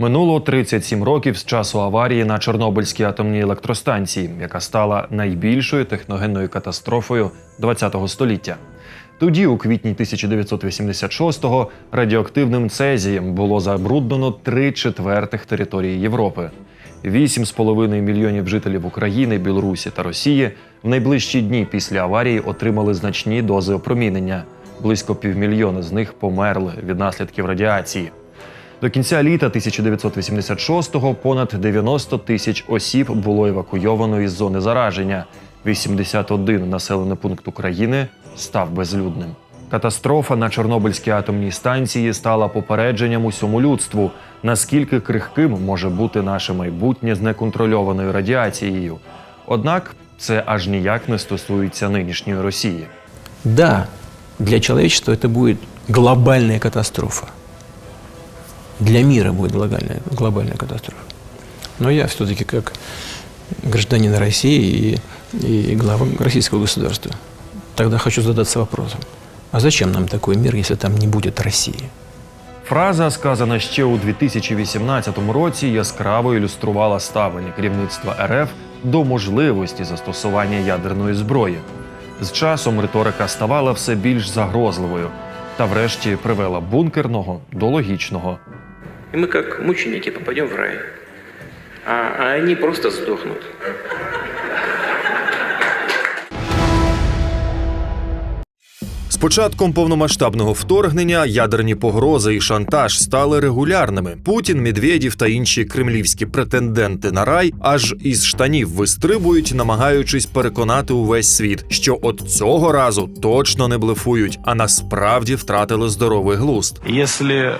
Минуло 37 років з часу аварії на Чорнобильській атомній електростанції, яка стала найбільшою техногенною катастрофою ХХ століття. Тоді, у квітні 1986-го, радіоактивним цезієм було забруднено три четвертих території Європи. 8,5 мільйонів жителів України, Білорусі та Росії в найближчі дні після аварії отримали значні дози опромінення. Близько півмільйона з них померли від наслідків радіації. До кінця літа 1986-го понад 90 тисяч осіб було евакуйовано із зони зараження. 81 населений пункт України став безлюдним. Катастрофа на Чорнобильській атомній станції стала попередженням усьому людству, наскільки крихким може бути наше майбутнє з неконтрольованою радіацією. Однак це аж ніяк не стосується нинішньої Росії. Да, для человечества это будет глобальная катастрофа. Для мира будет глобальная, глобальная катастрофа. Но я все-таки как гражданин России и, и глава российского государства, тогда хочу задаться вопросом, а зачем нам такой мир, если там не будет России? Фраза, сказана ще у 2018 році, яскраво ілюструвала ставлення керівництва РФ до можливості застосування ядерної зброї. З часом риторика ставала все більш загрозливою та, врешті, привела бункерного до логічного. И мы как мученики попадем в рай. А, а они просто сдохнут. З початком повномасштабного вторгнення ядерні погрози і шантаж стали регулярними. Путін, Медведєв та інші кремлівські претенденти на рай аж із штанів вистрибують, намагаючись переконати увесь світ, що от цього разу точно не блефують, а насправді втратили здоровий глузд. Если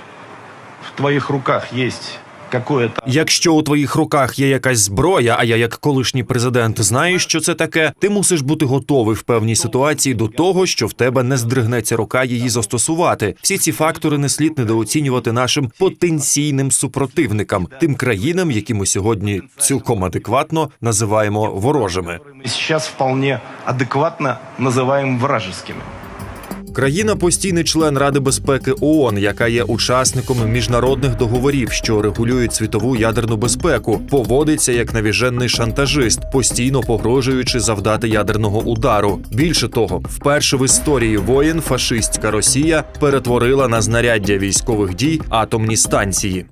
в твоих руках какое-то Якщо у твоїх руках є якась зброя, а я як колишній президент знаю, що це таке, ти мусиш бути готовий в певній ситуації до того, що в тебе не здригнеться рука її застосувати. Всі ці фактори не слід недооцінювати нашим потенційним супротивникам, тим країнам, які ми сьогодні цілком адекватно називаємо ворожими. мы сейчас вполне адекватно называем вражескими. Країна постійний член Ради безпеки ООН, яка є учасником міжнародних договорів, що регулюють світову ядерну безпеку, поводиться як навіжений шантажист, постійно погрожуючи завдати ядерного удару. Більше того, вперше в історії воєн фашистська Росія перетворила на знаряддя військових дій атомні станції.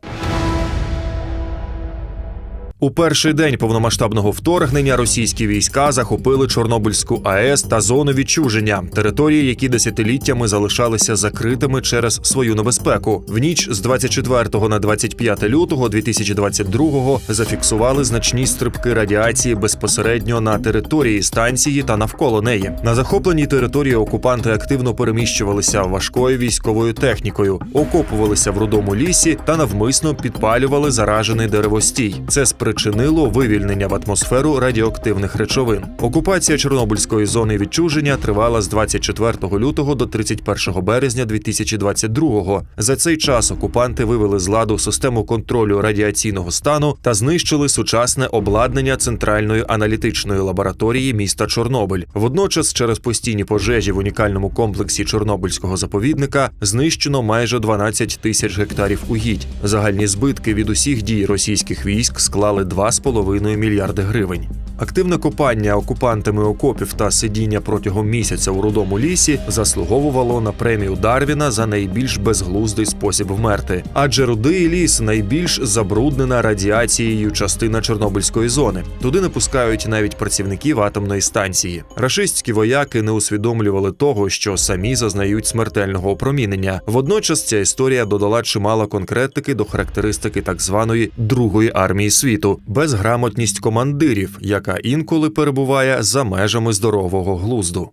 У перший день повномасштабного вторгнення російські війська захопили Чорнобильську АЕС та зону відчуження, території, які десятиліттями залишалися закритими через свою небезпеку. В ніч з 24 на 25 лютого 2022-го зафіксували значні стрибки радіації безпосередньо на території станції та навколо неї. На захопленій території окупанти активно переміщувалися важкою військовою технікою, окопувалися в рудому лісі та навмисно підпалювали заражений деревостій. Це спричинило вивільнення в атмосферу радіоактивних речовин. Окупація Чорнобильської зони відчуження тривала з 24 лютого до 31 березня 2022-го. За цей час окупанти вивели з ладу систему контролю радіаційного стану та знищили сучасне обладнання центральної аналітичної лабораторії міста Чорнобиль. Водночас, через постійні пожежі в унікальному комплексі Чорнобильського заповідника знищено майже 12 тисяч гектарів угідь. Загальні збитки від усіх дій російських військ склали 2,5 мільярди гривень. Активне копання окупантами окопів та сидіння протягом місяця у рудому лісі заслуговувало на премію Дарвіна за найбільш безглуздий спосіб вмерти. Адже рудий ліс найбільш забруднена радіацією частина Чорнобильської зони. Туди не пускають навіть працівників атомної станції. Рашистські вояки не усвідомлювали того, що самі зазнають смертельного опромінення. Водночас ця історія додала чимало конкретики до характеристики так званої другої армії світу безграмотність командирів, яка інколи перебуває за межами здорового глузду.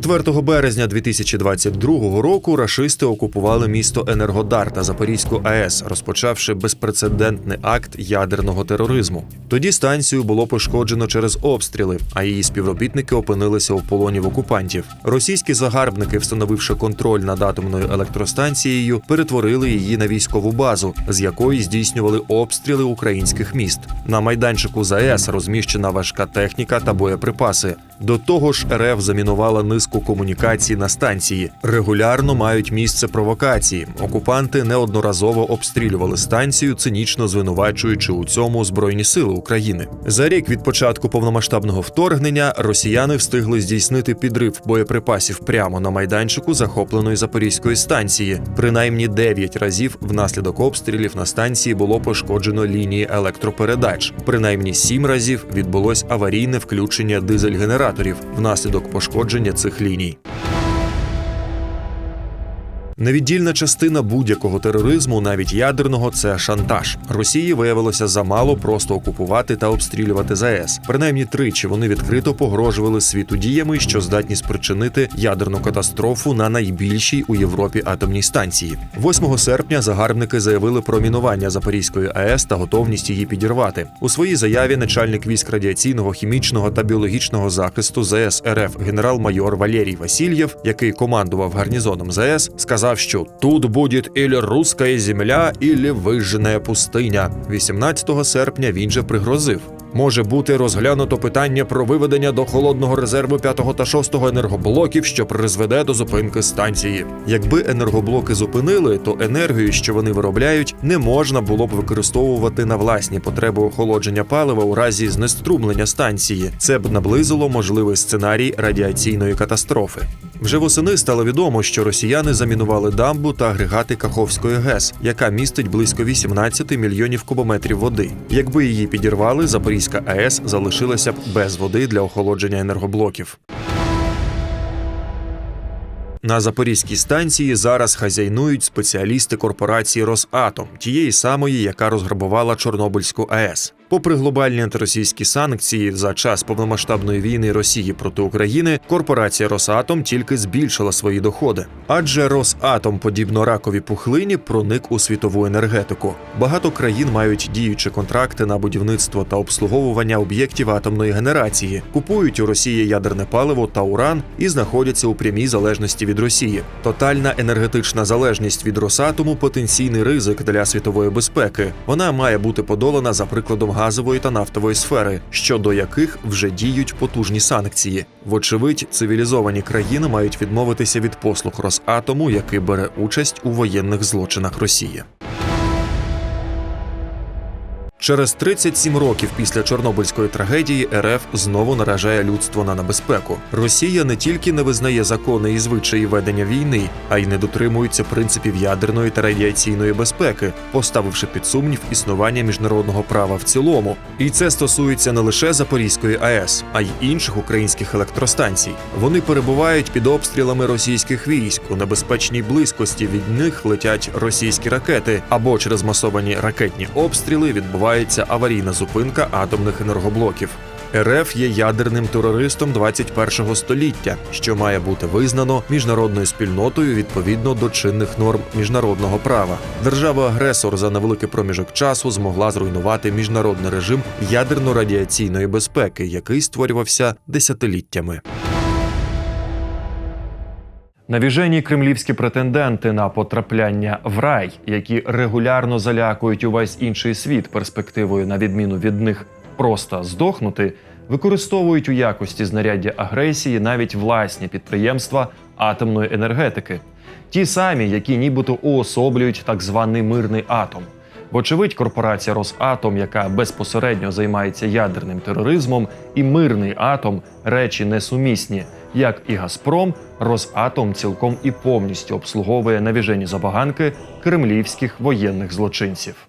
4 березня 2022 року рашисти окупували місто Енергодар та Запорізьку АЕС, розпочавши безпрецедентний акт ядерного тероризму. Тоді станцію було пошкоджено через обстріли, а її співробітники опинилися у полоні в окупантів. Російські загарбники, встановивши контроль над атомною електростанцією, перетворили її на військову базу, з якої здійснювали обстріли українських міст. На майданчику ЗАЕС розміщена важка техніка та боєприпаси. До того ж, РФ замінувала низку комунікацій на станції. Регулярно мають місце провокації. Окупанти неодноразово обстрілювали станцію, цинічно звинувачуючи у цьому збройні сили України. За рік від початку повномасштабного вторгнення росіяни встигли здійснити підрив боєприпасів прямо на майданчику захопленої запорізької станції. Принаймні 9 разів внаслідок обстрілів на станції було пошкоджено лінії електропередач. Принаймні 7 разів відбулось аварійне включення дизель-генераторів внаслідок пошкодження цих ліній. Невіддільна частина будь-якого тероризму, навіть ядерного, це шантаж. Росії виявилося замало просто окупувати та обстрілювати ЗАЕС. Принаймні тричі вони відкрито погрожували світу діями, що здатні спричинити ядерну катастрофу на найбільшій у Європі атомній станції. 8 серпня загарбники заявили про мінування Запорізької АЕС та готовність її підірвати. У своїй заяві начальник військ радіаційного, хімічного та біологічного захисту ЗАЕС РФ генерал-майор Валерій Васильєв, який командував гарнізоном ЗАЕС, сказав, що тут буде ілі руська земля, ілі вижжена пустиня. 18 серпня він же пригрозив. Може бути розглянуто питання про виведення до холодного резерву 5 та 6 енергоблоків, що призведе до зупинки станції. Якби енергоблоки зупинили, то енергію, що вони виробляють, не можна було б використовувати на власні потреби охолодження палива у разі знеструмлення станції. Це б наблизило можливий сценарій радіаційної катастрофи. Вже восени стало відомо, що росіяни замінували дамбу та агрегати Каховської ГЕС, яка містить близько 18 мільйонів кубометрів води. Якби її підірвали, Запорізька АЕС залишилася б без води для охолодження енергоблоків. На запорізькій станції зараз хазяйнують спеціалісти корпорації Росатом, тієї самої, яка розграбувала Чорнобильську АЕС. Попри глобальні антиросійські санкції за час повномасштабної війни Росії проти України, корпорація Росатом тільки збільшила свої доходи. Адже Росатом, подібно раковій пухлині, проник у світову енергетику. Багато країн мають діючі контракти на будівництво та обслуговування об'єктів атомної генерації, купують у Росії ядерне паливо та уран і знаходяться у прямій залежності від Росії. Тотальна енергетична залежність від Росатому потенційний ризик для світової безпеки. Вона має бути подолана за прикладом газової та нафтової сфери, щодо яких вже діють потужні санкції. Вочевидь, цивілізовані країни мають відмовитися від послуг Росатому, який бере участь у воєнних злочинах Росії. Через 37 років після Чорнобильської трагедії РФ знову наражає людство на небезпеку. Росія не тільки не визнає закони і звичаї ведення війни, а й не дотримується принципів ядерної та радіаційної безпеки, поставивши під сумнів існування міжнародного права в цілому. І це стосується не лише Запорізької АЕС, а й інших українських електростанцій. Вони перебувають під обстрілами російських військ у небезпечній близькості. Від них летять російські ракети або через масовані ракетні обстріли відбувається аварійна зупинка атомних енергоблоків. РФ є ядерним терористом 21-го століття, що має бути визнано міжнародною спільнотою відповідно до чинних норм міжнародного права. Держава-агресор за невеликий проміжок часу змогла зруйнувати міжнародний режим ядерно-радіаційної безпеки, який створювався десятиліттями. Навіжені кремлівські претенденти на потрапляння в рай, які регулярно залякують увесь інший світ перспективою, на відміну від них, просто здохнути, використовують у якості знаряддя агресії навіть власні підприємства атомної енергетики, ті самі, які нібито уособлюють так званий мирний атом. Вочевидь, корпорація Росатом, яка безпосередньо займається ядерним тероризмом, і мирний атом речі несумісні. Як і Газпром, Росатом цілком і повністю обслуговує навіжені забаганки кремлівських воєнних злочинців.